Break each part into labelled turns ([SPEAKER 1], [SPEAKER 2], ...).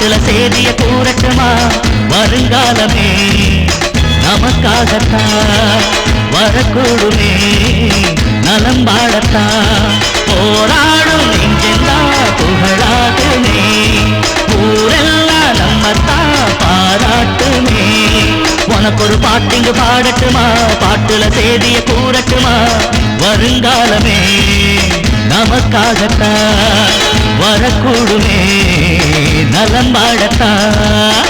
[SPEAKER 1] பாட்டுல சேதிய கூறட்டுமா? வருங்காலமே நமக்காகத்தான் வரக்கூடுமே நலம் வாழத்தான் போராடும் நெஞ்செல்லாம் புகழாகுமே ஊரெல்லாம் நம்மத்தான் பாராட்டுமே. உனக்கு ஒரு பாட்டிங்கு பாடட்டுமா? பாட்டுல சேதிய கூறட்டுமா? வருங்காலமே நமக்காகத்தான் வரக்கூடுமே நலம் வாழத்தான்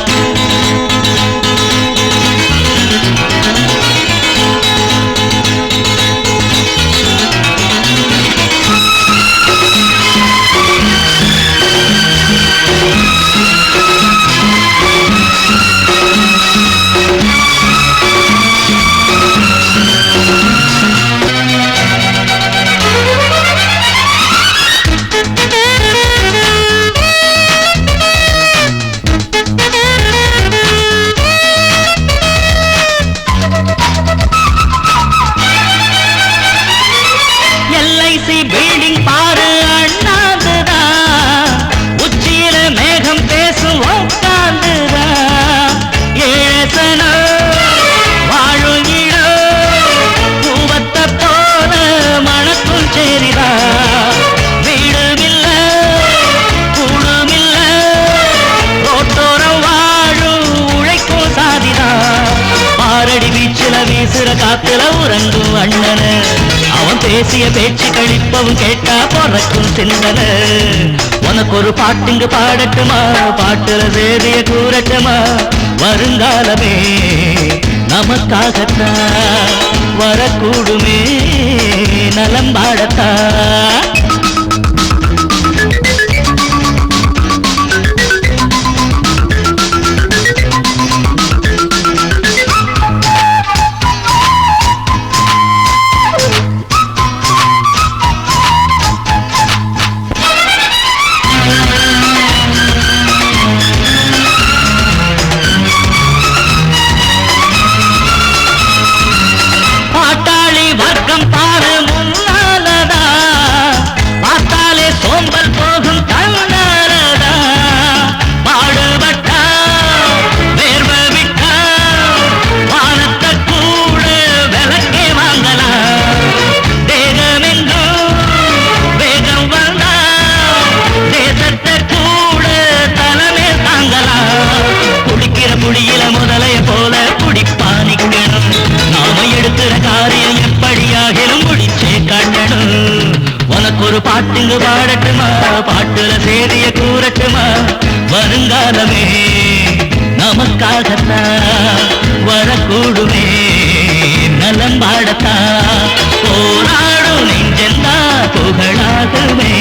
[SPEAKER 1] வீசுற காத்துல உறங்கும் அண்ணன. அவன் பேசிய பேச்சு கழிப்பவும் கேட்டா பொறக்கும் சிந்தன. உனக்கு ஒரு பாட்டுங்க பாடட்டுமா? பாட்டுல வேதிய கூறட்டுமா? வருங்காலமே நமக்காகத்தான் வரக்கூடும் குடிக்கிற முதலைய போல குடிப்பானிக்கணும். நாம எடுக்கிற காரியம் எப்படியாகிலும் முடிச்சே காட்டணும். உனக்கு ஒரு பாட்டுங்க பாடட்டுமா? பாட்டுல சேதிய கூறட்டுமா? வருங்காலமே நமக்காகத்தான் வரக்கூடுமே. நலம் பாடத்தான் போராடும் நெஞ்சந்தா புகழாகுமே.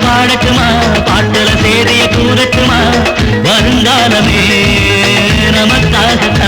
[SPEAKER 1] பாடட்டுமா? பாட்டுல சேதைய கூறட்டுமா வருங்காலமே நமக்காகத்தான்